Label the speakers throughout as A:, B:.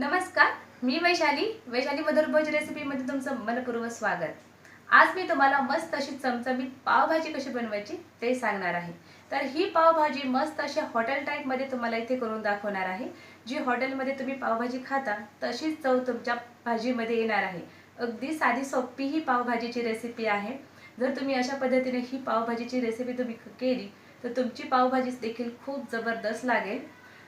A: नमस्कार मी वैशाली. वैशाली मधुरभोज रेसिपीमध्ये तुमचं मनपूर्वक स्वागत. आज मी तुम्हाला मस्त अशी चमचमीत पावभाजी कशी बनवायची ते सांगणार आहे. तर ही पावभाजी मस्त अशा हॉटेल टाईपमध्ये तुम्हाला इथे करून दाखवणार आहे. जी हॉटेलमध्ये तुम्ही पावभाजी खाता तशीच चव तुमच्या भाजीमध्ये येणार आहे. अगदी साधी सोपी ही पावभाजीची रेसिपी आहे. जर तुम्ही अशा पद्धतीने ही पावभाजीची रेसिपी तुम्ही केली तर तुमची पावभाजी देखील खूप जबरदस्त लागेल.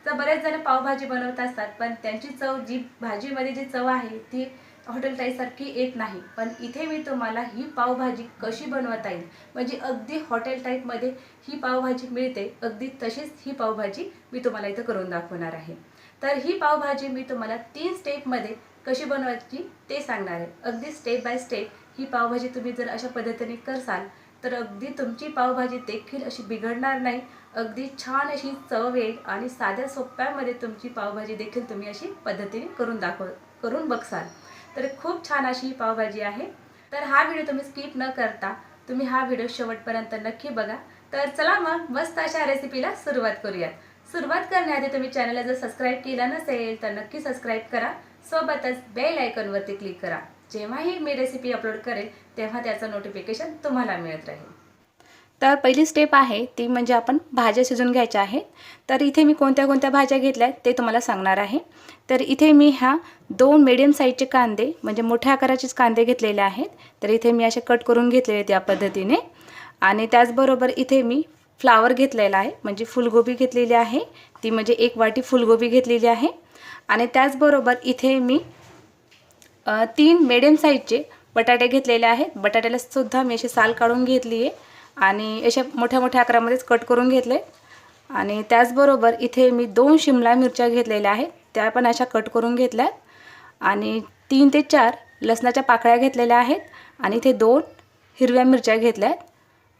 A: तर बरेच जण पावभाजी बनवत असतात पण त्यांची चव जी भाजीमध्ये जी चव आहे ती हॉटेल टाईसारखी येत नाही. पण इथे मी तुम्हाला ही पावभाजी कशी बनवता येईल? म्हणजे अगदी हॉटेल टाईपमध्ये ही पावभाजी मिळते अगदी तशीच ही पावभाजी मी तुम्हाला इथं करून दाखवणार आहे. तर ही पावभाजी मी तुम्हाला तीन स्टेपमध्ये कशी बनवायची ते सांगणार आहे. अगदी स्टेप बाय स्टेप ही पावभाजी तुम्ही जर अशा पद्धतीने करसाल तर अगदी तुमची पावभाजी देखील अशी बिघडणार नाही. अगदी छान अशी चव येईल आणि साध्या सोप्यामध्ये तुमची पावभाजी देखील तुम्ही अशी पद्धतीने करून दाखव करून बघसाल. तर खूप छान अशी पावभाजी आहे. तर हा व्हिडिओ तुम्ही स्किप न करता तुम्ही हा व्हिडिओ शेवटपर्यंत नक्की बघा. तर चला मग मस्त अशा रेसिपीला सुरुवात करूयात. सुरुवात करण्याआधी तुम्ही चॅनलला जर सबस्क्राईब केलं नसेल तर नक्की सबस्क्राईब करा. सोबतच बेल आयकॉनवरती क्लिक करा. जेव्हाही मी रेसिपी अपलोड करेल तेव्हा त्याचं नोटिफिकेशन तुम्हाला मिळत राहील.
B: तर पहिली स्टेप आहे ती म्हणजे आपण भाज्या शिजून घ्यायच्या आहेत. तर इथे मी कोणत्या कोणत्या भाज्या घेतल्या आहेत ते तुम्हाला सांगणार आहे. तर इथे मी ह्या दोन मिडियम साईजचे कांदे म्हणजे मोठ्या आकाराचेच कांदे घेतलेले आहेत. तर इथे मी असे कट करून घेतलेले आहेत पद्धतीने. आणि त्याचबरोबर इथे मी फ्लावर घेतलेला आहे म्हणजे फुलगोबी घेतलेली आहे. ती म्हणजे एक वाटी फुलगोबी घेतलेली आहे. आणि त्याचबरोबर इथे मी तीन मिडियम साईजचे बटाटे घेतलेले आहेत. बटाट्याला सुद्धा मी अशी साल काढून घेतली आहे. आणि अशा मोठ्या मोठ्या आकारामध्येच कट करून घेतले आणि त्याचबरोबर इथे मी दोन शिमला मिरच्या घेतलेल्या आहेत. त्या पण अशा कट करून घेतल्या आणि तीन ते चार लसणाच्या पाकळ्या घेतलेल्या आहेत. आणि इथे दोन हिरव्या मिरच्या घेतल्या आहेत.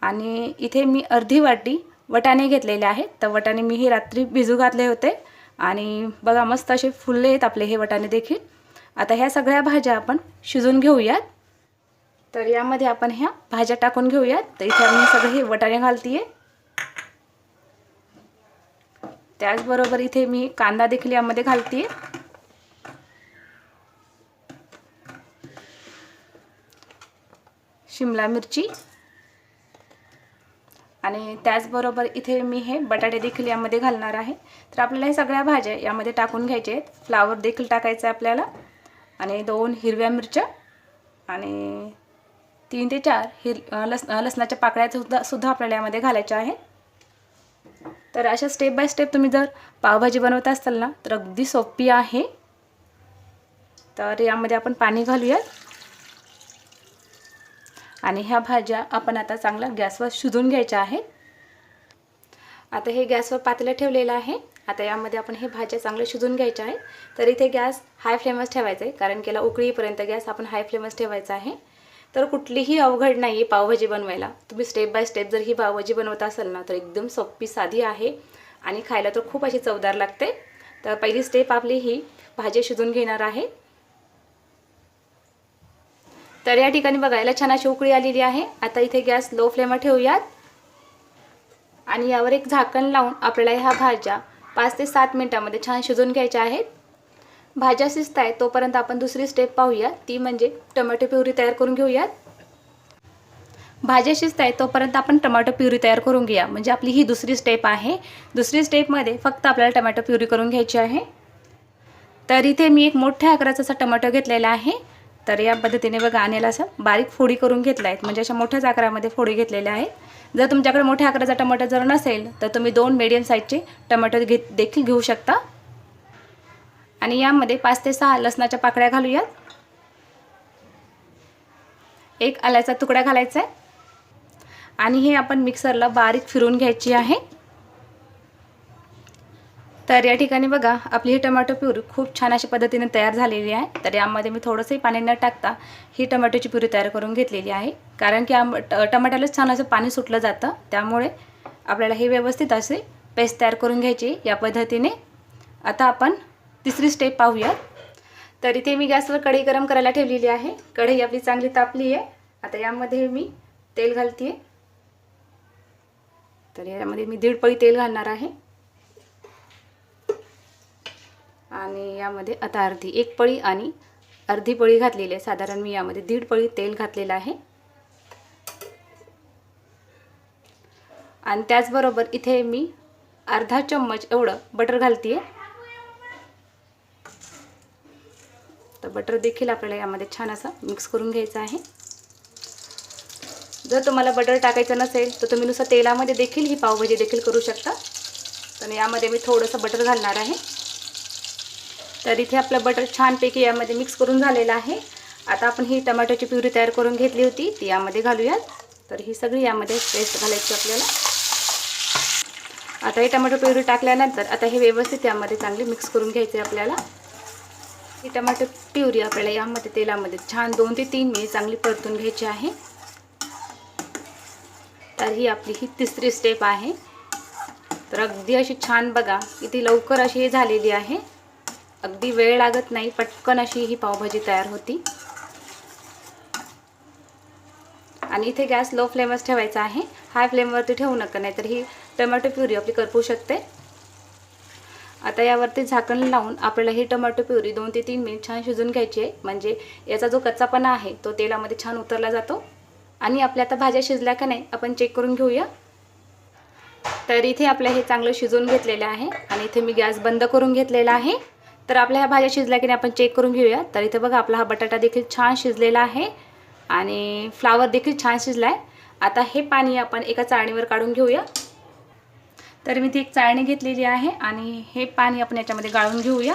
B: आणि इथे मी अर्धी वाटी वटाणे घेतलेले आहेत. तर वटाणे मी हे रात्री भिजू घातले होते. आणि बघा मस्त असे फुलले आहेत आपले हे वटाणे देखील. आता ह्या सगळ्या भाज्या आपण शिजून घेऊयात. तर यामध्ये आपण ह्या भाज्या टाकून घेऊयात. तर इथे मी सगळे हे वटाणे घालतीये. त्याचबरोबर इथे मी कांदा देखील यामध्ये घालते शिमला मिरची. आणि त्याचबरोबर इथे मी हे बटाटे देखील यामध्ये घालणार आहे. तर आपल्याला हे सगळ्या भाज्या यामध्ये टाकून घ्यायचे आहेत. फ्लावर देखील टाकायचं आहे आपल्याला. आणि दोन हिरव्या मिरच्या आणि तीन ते चार हिर लस लसणाच्या पाकळ्या सुद्धा सुद्धा आपल्याला यामध्ये घालायच्या आहे. तर अशा स्टेप बाय स्टेप तुम्ही जर पावभाजी बनवत असाल ना तर अगदी सोपी आहे. तर यामध्ये आपण पाणी घालूयात. आणि ह्या भाज्या आपण आता चांगल्या गॅसवर शिजून घ्यायच्या आहेत. आता हे गॅसवर पातेलं ठेवलेलं आहे. आता यामध्ये आपण हे भाज्या चांगल्या शिजून घ्यायच्या आहेत तर इथे गॅस हाय फ्लेमच ठेवायचा आहे कारण की याला उकळीपर्यंत गॅस आपण हाय फ्लेमच ठेवायचा आहे. तर कुठलीही अवघड नाही आहे पावभाजी बनवायला. तुम्ही स्टेप बाय स्टेप जर ही पावभाजी बनवत असाल ना तर एकदम सोपी साधी आहे आणि खायला तर खूप अशी चवदार लागते. तर पहिली स्टेप आपली ही भाजी शिजून घेणार आहे. तर या ठिकाणी बघायला छान अशी उकळी आलेली आहे. आता इथे गॅस लो फ्लेमवर ठेवूयात. आणि यावर एक झाकण लावून आपल्याला ह्या भाज्या पाच ते सात मिनटामध्ये छान शिजवून घ्यायच्या आहेत. भाज्या शिजत आहेत तोपर्यंत आपण दुसरी स्टेप पाहूया ती म्हणजे टोमॅटो प्युरी तयार करून घेऊयात. भाज्या शिजत आहेत तोपर्यंत आपण टोमॅटो प्युरी तयार करून घेऊया म्हणजे आपली ही दुसरी स्टेप आहे. दुसरी स्टेपमध्ये फक्त आपल्याला टोमॅटो प्युरी करून घ्यायची आहे. तर इथे मी एक मोठ्या आकाराचा असा टोमॅटो घेतलेला आहे. तर या पद्धतीने बघा आणि असं बारीक फोडी करून घेतल्या आहेत. म्हणजे अशा मोठ्याच आकारामध्ये फोडी घेतलेल्या आहेत. जर तुमच्याकडे मोठ्या आकाराचा टमाटर जर नसेल तर तुम्ही दोन मिडियम साईजचे टमाटर घेत देखील घेऊ शकता. आणि यामध्ये पाच ते सहा लसणाच्या पाकळ्या घालूयात. एक आल्याचा तुकडा घालायचा आहे. आणि हे आपण मिक्सरला बारीक फिरून घ्यायची आहे. तर या ठिकाणी बघा आपली ही टमॅटो प्युरी खूप छान अशा पद्धतीने तयार झालेली आहे. तर यामध्ये मी थोडंसंही पाणी न टाकता ही टमॅटोची प्युरी तयार करून घेतलेली आहे. कारण की आम ट टमाट्यालाच छान असं पाणी सुटलं जातं. त्यामुळे आपल्याला हे व्यवस्थित असे पेस्ट तयार करून घ्यायची या पद्धतीने आता आपण तिसरी स्टेप पाहूया. तर इथे मी गॅसवर कढई गरम करायला ठेवलेली आहे. कढई आपली चांगली तापली आहे. आता यामध्ये मी तेल घालते तर यामध्ये मी दीड पळी तेल घालणार आहे. आणि यामध्ये आता अर्धी एक पळी आणि अर्धी पळी घातलेली आहे. साधारण मी यामध्ये दीड पळी तेल घातलेलं आहे. आणि त्याचबरोबर इथे मी अर्धा चम्मच एवढं बटर घालते तर बटर देखील आपल्याला यामध्ये छान असं मिक्स करून घ्यायचं आहे. जर तुम्हाला बटर टाकायचं नसेल तर तुम्ही नुसतं तेलामध्ये देखील ही पावभाजी देखील करू शकता. तर यामध्ये मी थोडंसं बटर घालणार आहे. तर इथे आपलं बटर छानपैकी यामध्ये मिक्स करून झालेलं आहे. आता आपण ही टमाट्याची प्युरी तयार करून घेतली होती ती यामध्ये घालूयात. तर ही सगळी यामध्ये पेस्ट घालायची आपल्याला. आता हे टमाटो प्युरी टाकल्यानंतर आता हे व्यवस्थित यामध्ये चांगली मिक्स करून घ्यायचे आपल्याला. ही टमाटो प्युरी आपल्याला यामध्ये तेलामध्ये छान दोन ते तीन मिनिट चांगली परतून घ्यायची आहे. तर ही आपली ही तिसरी स्टेप आहे. तर अगदी अशी छान बघा किती लवकर अशी ही झालेली आहे. अगदी वेळ लागत नाही पटकन अशी ही पावभाजी तयार होती. आणि इथे गॅस लो फ्लेमच ठेवायचा आहे. हाय फ्लेमवरती ठेवू नका नाहीतर ही टमॅटो प्युरी आपली करपू शकते. आता यावरती झाकण लावून आपल्याला ही टमॅटो प्युरी दोन ते तीन मिनिट छान शिजून घ्यायची आहे. म्हणजे याचा जो कच्चापणा आहे तो तेलामध्ये छान उतरला जातो. आणि आपल्या आता भाज्या शिजल्या का नाही आपण चेक करून घेऊया. तर इथे आपलं हे चांगलं शिजून घेतलेलं आहे. आणि इथे मी गॅस बंद करून घेतलेला आहे. तर आपल्या ह्या भाज्या शिजल्या की नाही आपण चेक करून घेऊया. तर इथे बघा आपला हा बटाटा देखील छान शिजलेला आहे. आणि फ्लावर देखील छान शिजला आहे आता हे पाणी आपण एका चाळणीवर काढून घेऊया. तर मी ती एक चाळणी घेतलेली आहे आणि हे पाणी आपण याच्यामध्ये गाळून घेऊया.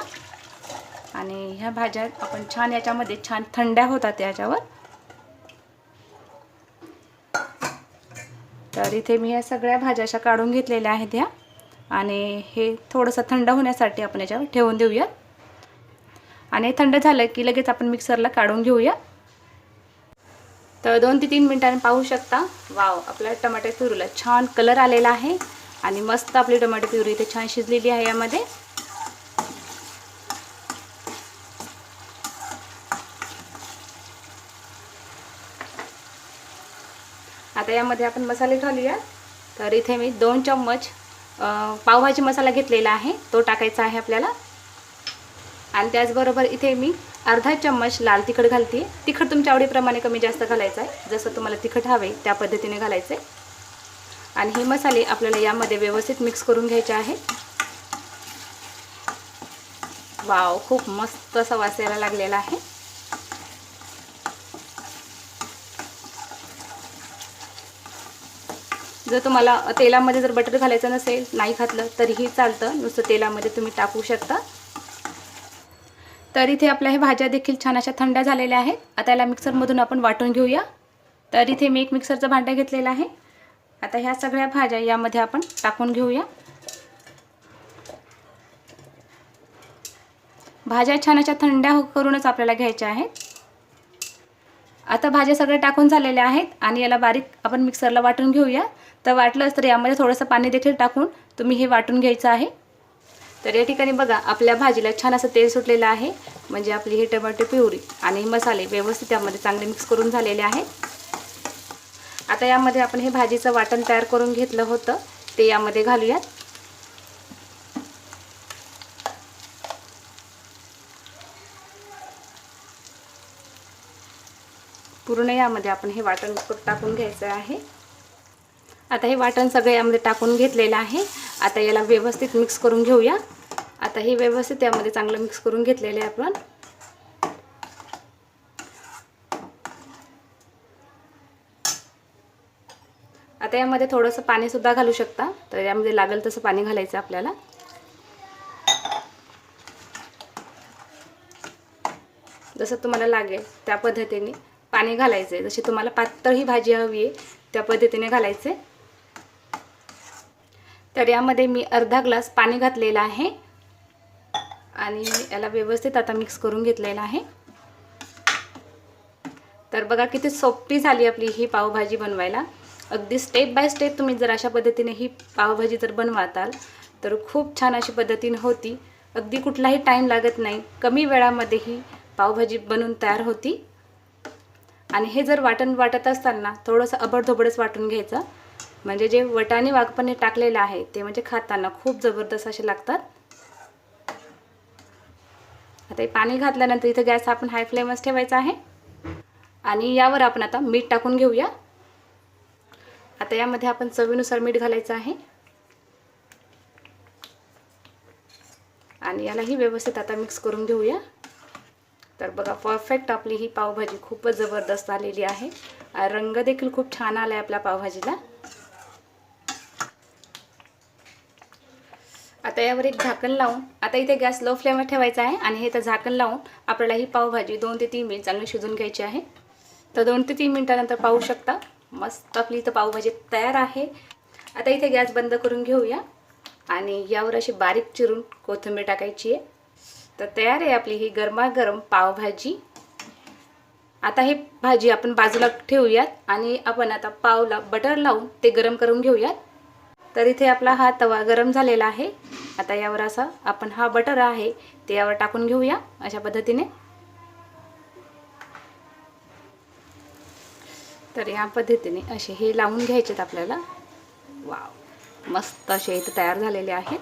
B: आणि ह्या भाज्या आपण छान याच्यामध्ये छान थंड्या होतात याच्यावर. तर इथे मी ह्या सगळ्या भाज्या अशा काढून घेतलेल्या आहेत ह्या. आणि हे थोडंसं थंड होण्यासाठी आपण याच्यावर ठेवून देऊया आणि थंड झालं की लगेच आपण मिक्सरला काढून घेऊया. तर दोन ते तीन मिनिटांनी पाहू शकता. वाव आपल्या टमाटे प्युरीला छान कलर आलेला आहे आणि मस्त आपली टमाटे प्युरी इथे छान शिजलेली आहे यामध्ये. आता यामध्ये आपण मसाले घालूया. तर इथे मी दोन चम्मच पावभाजी मसाला घेतलेला आहे. तो टाकायचा आहे आपल्याला. आणि त्याचबरोबर इथे मी अर्धा चम्मच लाल तिखट घालते. तिखट तुमच्या आवडीप्रमाणे कमी जास्त घालायचं आहे. जसं तुम्हाला तिखट हवे त्या पद्धतीने घालायचं. आहे आणि हे मसाले आपल्याला यामध्ये व्यवस्थित मिक्स करून घ्यायचे आहे. वाव खूप मस्त असा वास यायला लागलेला आहे. जर तुम्हाला तेलामध्ये जर बटर घालायचं नसेल नाही घातलं तरीही चालतं. नुसतं तेलामध्ये तुम्ही टाकू शकता. तर इथे आपल्या हे भाज्या देखील छान अशा थंड झालेल्या आहेत. आता याला मिक्सरमधून आपण वाटून घेऊया. तर इथे मी एक मिक्सरचं भांडं घेतलेलं आहे. आता ह्या सगळ्या भाज्या यामध्ये आपण टाकून घेऊया. भाज्या छान अशा थंड्या हो- करूनच आपल्याला घ्यायच्या आहेत. आता भाज्या सगळ्या टाकून झालेल्या आहेत आणि याला बारीक आपण मिक्सरला वाटून घेऊया. तर वाटलंच तर यामध्ये थोडंसं पाणी देखील टाकून तुम्ही हे वाटून घ्यायचं आहे. तर या ठिकाणी बघा आपल्या भाजीला छान असं तेल सुटलेलं आहे. म्हणजे आपली ही टमाटे प्युरी आणि मसाले व्यवस्थित यामध्ये चांगले मिक्स करून झालेले आहेत आता यामध्ये आपण हे भाजीचं वाटण तयार करून घेतलं होतं. ते यामध्ये घालूयात. पूर्ण यामध्ये आपण हे वाटण टाकून घ्यायचं आहे. आता हे वाटण सगळं यामध्ये टाकून घेतलेलं आहे. आता याला व्यवस्थित मिक्स करून घेऊया. आता हे व्यवस्थित यामध्ये चांगलं मिक्स करून घेतलेलं आहे आपण. आता यामध्ये थोडंसं पाणीसुद्धा घालू शकता. तर यामध्ये लागेल तसं पाणी घालायचं आपल्याला. जसं तुम्हाला लागेल त्या पद्धतीने पाणी घालायचं आहे जशी तुम्हाला पातळ ही भाजी हवी आहे त्या पद्धतीने घालायचे तर यामध्ये मी अर्धा ग्लास पाणी घातलेलं आहे. आणि याला व्यवस्थित आता मिक्स करून घेतलेला आहे. तर बघा किती सोपी झाली आपली ही पावभाजी बनवायला. अगदी स्टेप बाय स्टेप तुम्ही जर अशा पद्धतीने ही पावभाजी जर बनवाताल तर खूप छान अशी पद्धतीने होती. अगदी कुठलाही टाईम लागत नाही. कमी वेळामध्ये ही पावभाजी बनून तयार होती. आणि हे जर वाटण वाटत असताना थोडंसं अबडधोबडच वाटून घ्यायचं. म्हणजे जे वटाने वाघपणे टाकलेलं आहे ते म्हणजे खाताना खूप जबरदस्त असे लागतात. आता हे पाणी घातल्यानंतर इथं गॅस आपण हाय फ्लेमच ठेवायचा आहे. आणि यावर आपण आता मीठ टाकून घेऊया. आता यामध्ये आपण चवीनुसार मीठ घालायचं आहे. आणि यालाही व्यवस्थित आता मिक्स करून घेऊया. तर बघा परफेक्ट आपली ही पावभाजी खूपच जबरदस्त आलेली आहे. रंग देखील खूप छान आला आहे आपल्या पावभाजीला. आता यावर एक झाकण लावून आता इथे गॅस लो फ्लेमवर ठेवायचा आहे आणि हे तर झाकण लावून आपल्याला ही पावभाजी दोन ते तीन मिनिट चांगली शिजून घ्यायची आहे. तर दोन ते तीन मिनिटानंतर पाहू शकता मस्त आपली इथं पावभाजी तयार आहे. आता इथे गॅस बंद करून घेऊया आणि यावर अशी बारीक चिरून कोथिंबीर टाकायची आहे. तर तयार आहे आपली ही गरमागरम पावभाजी. आता ही भाजी आपण बाजूला ठेवूयात आणि आपण आता पावला बटर लावून ते गरम करून घेऊयात. तर इथे आपला हा तवा गरम झालेला आहे. आता यावर असा आपण हा बटर आहे ते यावर टाकून घेऊया. अशा पद्धतीने. तर या पद्धतीने असे हे लावून घ्यायचेत आपल्याला. वाव मस्त असे इथं तयार झालेले आहेत.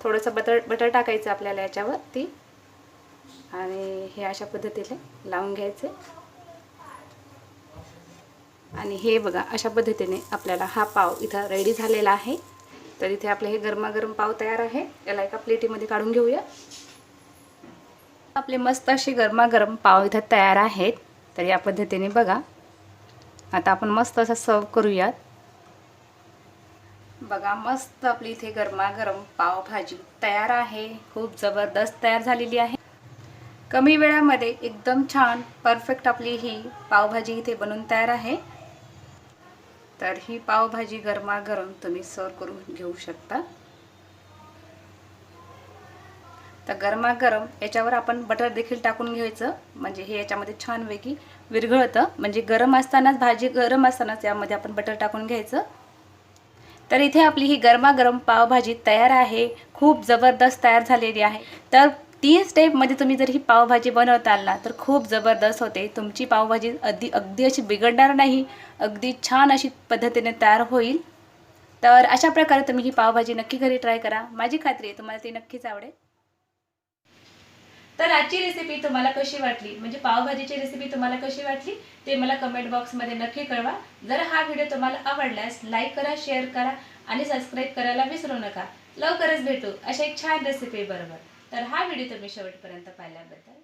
B: थोडंसं बटर बटर टाकायचं आपल्याला याच्यावर ती आणि हे अशा पद्धतीने लावून घ्यायचे. आणि हे बघा अशा पद्धतीने आपल्याला हा पाव इथं रेडी झालेला आहे. तर इथे आपले हे गरमागरम पाव तयार आहे. याला एका प्लेटीमध्ये काढून घेऊया. आपले मस्त असे गरमागरम पाव इथं तयार आहेत. तर या पद्धतीने बघा. आता आपण मस्त असं सर्व करूयात. बघा मस्त आपली इथे गरमागरम पावभाजी तयार आहे. खूप जबरदस्त तयार झालेली आहे. कमी वेळामध्ये एकदम छान परफेक्ट आपली ही पावभाजी इथे बनून तयार आहे. तर ही पावभाजी गरमागरम तुम्ही सर्व करून घेऊ शकता. तर गरमागरम याच्यावर आपण बटर देखील टाकून घ्यायचं. म्हणजे हे याच्यामध्ये छानपैकी विरघळतं. म्हणजे गरम असतानाच भाजी गरम असतानाच यामध्ये आपण बटर टाकून घ्यायचं. तर इथे आपली ही गरमागरम पावभाजी तयार आहे. खूप जबरदस्त तयार झालेली आहे. तर तीन स्टेपमध्ये तुम्ही जर ही पावभाजी बनवताल ना तर खूप जबरदस्त होते. तुमची पावभाजी अगदी अगदी अशी बिघडणार नाही. अगदी छान अशी पद्धतीने तयार होईल. तर अशा प्रकारे तुम्ही ही पावभाजी नक्की घरी ट्राय करा. माझी खात्री आहे तुम्हाला ती नक्कीच आवडेल.
A: तर आजची रेसिपी तुम्हाला कशी वाटली? म्हणजे पावभाजीची रेसिपी तुम्हाला कशी वाटली? ते मला कमेंट बॉक्समध्ये नक्की कळवा. जर हा व्हिडिओ तुम्हाला आवडल्यास लाईक करा शेअर करा आणि सबस्क्राईब करायला विसरू नका. लवकरच भेटू अशा एक छान रेसिपी बरोबर. तर हा व्हिडिओ तुम्ही शेवटपर्यंत पाहिल्याबद्दल